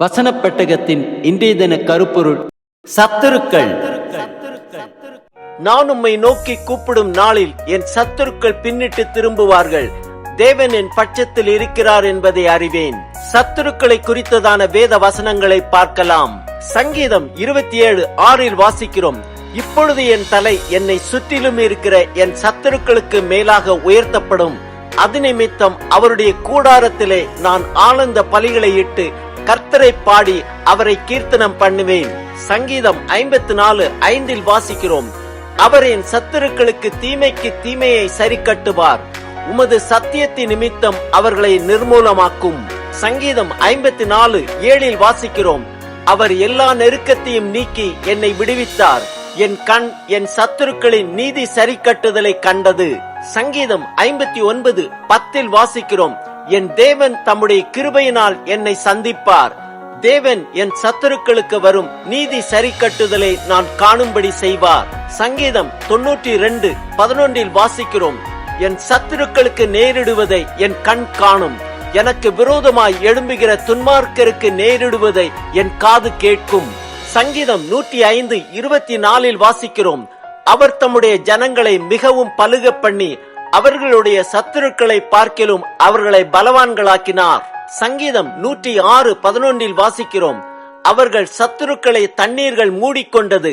வசன பெட்டகத்தின் இன்றைய தின கருப்பொருள் சத்துருக்கள். நான் உம்மை நோக்கி கூப்பிடும் நாளில் என் சத்துருக்கள் பின்னிட்டு திரும்புவார்கள். தேவன் என் பட்சத்தில் இருக்கிறார் என்பதை அறிவேன். சத்துருக்களை குறித்ததான வேத வசனங்களை பார்க்கலாம். சங்கீதம் இருபத்தி ஏழு ஆறில் வாசிக்கிறோம். இப்பொழுது என் தலை என்னை சுற்றிலும் இருக்கிற என் சத்துருக்களுக்கு மேலாக உயர்த்தப்படும். அது நிமித்தம் அவருடைய கூடாரத்திலே நான் ஆனந்த பலிகளை இட்டு கர்த்தரை பாடி அவரை கீர்த்தனம் பண்ணுவேன். சங்கீதம் ஐம்பத்தி நாலு ஐந்தில் வாசிக்கிறோம். அவர் என் சத்துருக்களுக்கு தீமைக்கு தீமையை சரி கட்டுவார் உமது சத்தியத்தின் நிமித்தம் அவர்களை நிர்மூலமாக்கும். சங்கீதம் ஐம்பத்தி நாலு ஏழில் வாசிக்கிறோம். அவர் எல்லா நெருக்கத்தையும் நீக்கி என்னை விடுவித்தார். என் கண் என் சத்துருக்களின் நீதி சரி கட்டுதலை கண்டது. சங்கீதம் ஐம்பத்தி ஒன்பது பத்தில் வாசிக்கிறோம். என் தேவன் தம்முடைய கிருபையினால் என்னை சந்திப்பார். தேவன் என் சத்துருக்களுக்கு வரும் நீதி சரி கட்டுதலை நான் காணும்படி செய்வார். சங்கீதம் தொன்னூற்றி ரெண்டு பதினொன்றில் வாசிக்கிறோம். என் சத்துருக்களுக்கு நேரிடுவதை என் கண் காணும். எனக்கு விரோதமாய் எழும்புகிற துன்மார்க்கருக்கு நேரிடுவதை என் காது கேட்கும். சங்கீதம் நூற்றி ஐந்து இருபத்தி நாலில் வாசிக்கிறோம். அவர் தம்முடைய ஜனங்களை மிகவும் பழுக பண்ணி அவர்களுடைய சத்துருக்களை பார்க்கிலும் அவர்களை பலவான்களாக்கினார். சங்கீதம் நூற்றி ஆறு பதினொன்றில் வாசிக்கிறோம். அவர்கள் சத்துருக்களை தண்ணீர்கள் மூடிக்கொண்டது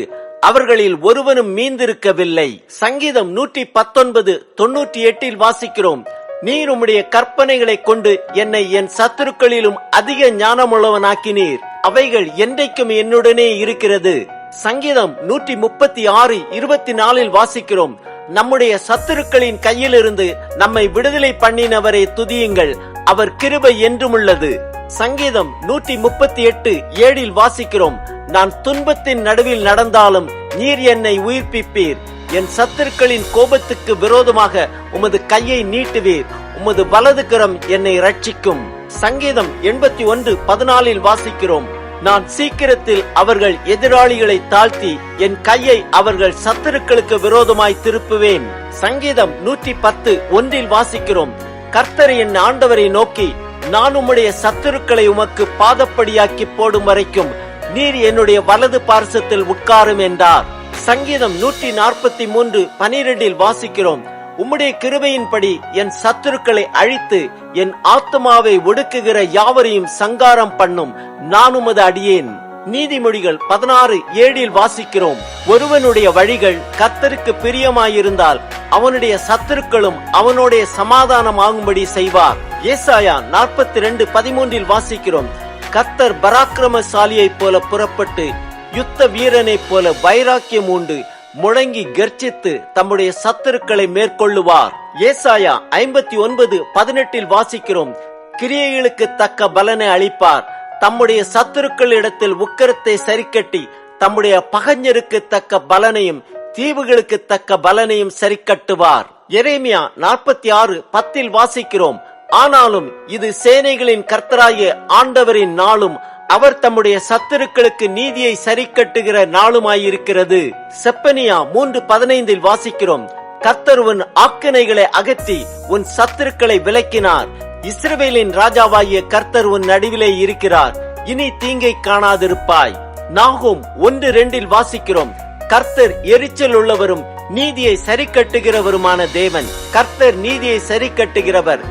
அவர்களில் ஒருவனும் மீந்திருக்கவில்லை. சங்கீதம் நூற்றி பத்தொன்பது தொன்னூற்றி எட்டில் வாசிக்கிறோம். நீர் உம்முடைய கற்பனைகளை கொண்டு என்னை என் சத்துருக்களிலும் அதிக ஞானமுள்ளவனாக்கினீர். அவைகள் என்றைக்கும் என்னுடனே இருக்கிறது. சங்கீதம் நூற்றி முப்பத்தி ஆறு இருபத்தி நாலில் வாசிக்கிறோம். நம்முடைய சத்துருக்களின் கையிலிருந்து நம்மை விடுதலை பண்ணினவரை துதியுங்கள். அவர் கிருபை என்றும் உள்ளது சங்கீதம் நூற்றி முப்பத்தி எட்டு ஏழில் வாசிக்கிறோம். நான் துன்பத்தின் நடுவில் நடந்தாலும் நீர் என்னை உயிர்ப்பிப்பீர். என் சத்துருக்களின் கோபத்துக்கு விரோதமாக உமது கையை நீட்டுவீர். உமது வலது கரம் என்னை ரட்சிக்கும் சங்கீதம் எண்பத்தி ஒன்று பதினாலில் வாசிக்கிறோம். நான் சீக்கிரத்தில் அவர்கள் எதிராளிகளை தாழ்த்தி என் கையை அவர்கள் சத்துருக்களுக்கு விரோதமாய் திருப்புவேன். சங்கீதம் நூற்றி பத்து ஒன்றில் வாசிக்கிறோம். கர்த்தர் என் ஆண்டவரை நோக்கி நான் உம்முடைய சத்துருக்களை உமக்கு பாதப்படியாக்கி போடும் வரைக்கும் நீர் என்னுடைய வலது பார்சத்தில் உட்காரும் என்றார். சங்கீதம் நூற்றி நாற்பத்தி மூன்று பனிரெண்டில் வாசிக்கிறோம். உம்முடைய கிருபையின்படி என் சத்துருக்களை அழித்து என் ஆத்மாவை ஒடுக்குகிற யாவரையும் சங்காரம் பண்ணும். நான் உமது அடியேன். நீதிமொழிகள் பதினாறு ஏழில் வாசிக்கிறோம். ஒருவனுடைய வழிகள் கத்தருக்கு பிரியமாயிருந்தால் அவனுடைய சத்துருக்களும் அவனுடைய சமாதானம் ஆகும்படி செய்வார். ஏசாயா நாற்பத்தி ரெண்டு பதிமூன்றில் வாசிக்கிறோம். கத்தர் பராக்கிரமசாலியைப் போல புறப்பட்டு யுத்த வீரனைப் போல வைராக்கியம் உண்டு முழங்கி கர்ஜித்து தம்முடைய சத்துருக்களை மேற்கொள்ளுவார். ஏசாயா ஐம்பத்தி ஒன்பது பதினெட்டில் வாசிக்கிறோம். கிரியைகளுக்கு தக்க பலனை அளிப்பார். தம்முடைய சத்துருக்களிடத்தில் உக்கரத்தை சரிக்கட்டி தம்முடைய பகஞ்சருக்கு தக்க பலனையும் தீவுகளுக்கு தக்க பலனையும் சரிக்கட்டுவார். எரேமியா நாற்பத்தி ஆறு பத்தில் வாசிக்கிறோம். ஆனாலும் இது சேனைகளின் கர்த்தராய ஆண்டவரின் நாளும் அவர் தம்முடைய சத்துருக்களுக்கு நீதியை சரி கட்டுகிற நாளுமாயிருக்கிறது. செப்பனியா மூன்று பதினைந்தில் வாசிக்கிறோம். கர்த்தர் உன் ஆக்கினைகளை அகற்றி உன் சத்துருக்களை விலக்கினார். இஸ்ரவேலின் ராஜாவாகிய கர்த்தர் உன் நடுவிலே இருக்கிறார். இனி தீங்கை காணாதிருப்பாய். நாகும் ஒன்று ரெண்டில் வாசிக்கிறோம். கர்த்தர் எரிச்சல் உள்ளவரும் நீதியை சரி கட்டுகிறவருமான தேவன். கர்த்தர் நீதியை சரி கட்டுகிறவர்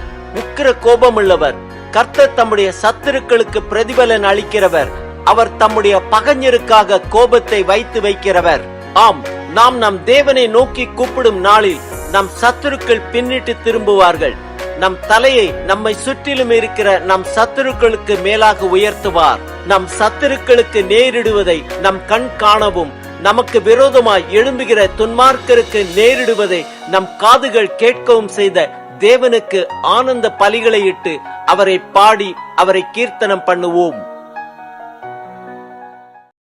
கோபம் கோபமுள்ளவர். கர்த்தர் தம்முடைய சத்துருக்களுக்கு பிரதிபலன் அளிக்கிறவர். அவர் தம்முடைய பகஞ்சருக்காக கோபத்தை வைத்து வைக்கிறவர். ஆம் நாம் நம் தேவனை நோக்கி கூப்பிடும் நாளில் நம் சத்துருக்கள் பின்னிட்டு திரும்புவார்கள். நம் தலையை நம்மை சுற்றிலும் இருக்கிற நம் சத்துருக்களுக்கு மேலாக உயர்த்துவார். நம் சத்துருக்களுக்கு நேரிடுவதை நம் கண் காணவும். நமக்கு விரோதமாய் எழும்புகிற துன்மார்க்கருக்கு நேரிடுவதை நம் காதுகள் கேட்கவும் செய்த தேவனுக்கு ஆனந்த பலிகளை இட்டு அவரை பாடி அவரை கீர்த்தனம் பண்ணுவோம்.